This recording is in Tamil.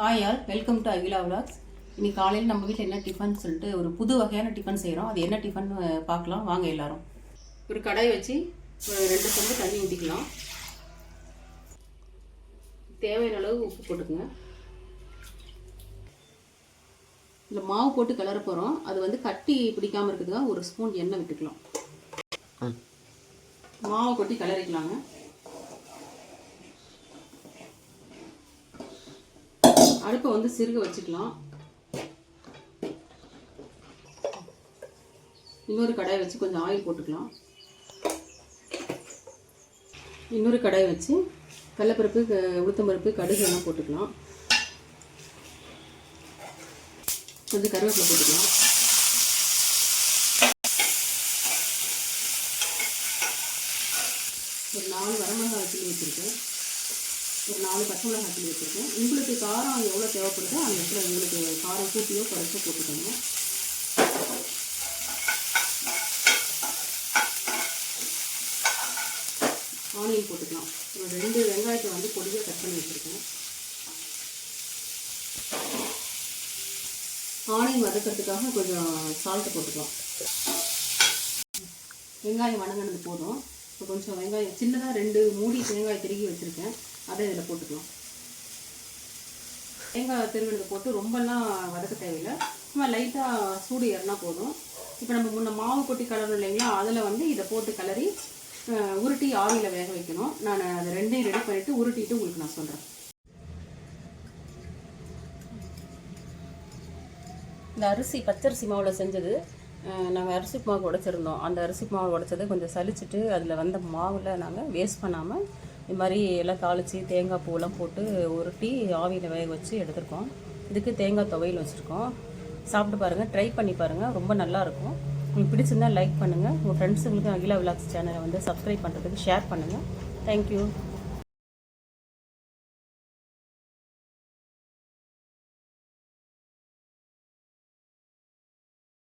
Hi all welcome to Akila vlogs இன்னைக்கு காலையில் நம்ம வீட்டில் என்ன டிஃபன் சொல்லிட்டு ஒரு புது வகையான டிஃபன் செய்கிறோம் அது என்ன டிஃபன் பார்க்கலாம். வாங்க எல்லாரும். ஒரு கடாய் வச்சு ஒரு ரெண்டு சொம்பு தண்ணி ஊற்றிக்கலாம் தேவையான அளவு உப்பு போட்டுக்கோங்க. இந்த மாவு போட்டு கிளற போகிறோம் அது வந்து கட்டி பிடிக்காம இருக்கிறதுக்காக ஒரு ஸ்பூன் எண்ணெய் விட்டுக்கலாம். மாவை கொட்டி கிளறிக்கலாங்க. அடுப்பை வந்து சிறுக வச்சுக்கலாம். இன்னொரு கடாயை வச்சு கொஞ்சம் ஆயில் போட்டுக்கலாம். இன்னொரு கடாயை வச்சு கடலப்பருப்பு உளுத்தம்பருப்பு கடுகு எல்லாம் போட்டுக்கலாம். கொஞ்சம் கருவேப்பிலை போட்டுக்கலாம். ஒரு நாலு வரமிளகாய் வச்சு வச்சுருக்கேன். ஒரு நாலு பச்சை மிளகாய் கிள்ளி வச்சுருக்கேன். உங்களுக்கு காரம் எவ்வளோ தேவைப்படுதோ அந்த இடத்துல உங்களுக்கு காரம் கூட்டியோ குறைச்சோ போட்டுக்கோங்க. ஆனியன் போட்டுக்கலாம். ஒரு ரெண்டு வெங்காயத்தை வந்து பொடியாக கட் பண்ணி வச்சுருக்கேன். ஆனியன் வதக்கிறதுக்காக கொஞ்சம் சால்ட்டு போட்டுக்கலாம். வெங்காயம் வணங்கினது போதும். இப்போ கொஞ்சம் வெங்காயம் சின்னதாக ரெண்டு மூடி தேங்காய் திருகி வச்சுருக்கேன். அதை இதில் போட்டுக்கலாம். தேங்காய் திருவினது போட்டு ரொம்பலாம் வதக்க தேவையில்லை. சும்மா லைட்டாக சூடு ஏறினா போதும். இப்போ நம்ம முன்ன மாவு கொட்டி கலரும் இல்லைங்களா அதில் வந்து இதை போட்டு கிளறி உருட்டி ஆவியில் வேக வைக்கணும். நான் அதை ரெண்டையும் ரெடி பண்ணிவிட்டு உருட்டிட்டு உங்களுக்கு நான் சொல்கிறேன் இந்த அரிசி பச்சரிசி மாவில் செஞ்சது நாங்கள் அரிசி மாவு உடைச்சிருந்தோம். அந்த அரிசி மாவு உடைச்சதை கொஞ்சம் சலிச்சிட்டு அதில் வந்த மாவில் நாங்கள் வேஸ்ட் பண்ணாமல் இது மாதிரி எல்லாம் தாளித்து தேங்காய் பூவெல்லாம் போட்டு உருட்டி ஆவியில் வேக வச்சு எடுத்திருக்கோம். இதுக்கு தேங்காய் துவையல் வச்சுருக்கோம். சாப்பிட்டு பாருங்கள் ட்ரை பண்ணி பாருங்கள் ரொம்ப நல்லாயிருக்கும் உங்களுக்கு பிடிச்சிருந்தா லைக் பண்ணுங்கள் உங்கள் ஃப்ரெண்ட்ஸுங்களுக்கு அகிலா விலாக்ஸ் சேனலை வந்து சப்ஸ்கிரைப் பண்ணுறதுக்கு ஷேர் பண்ணுங்கள் தேங்க்யூ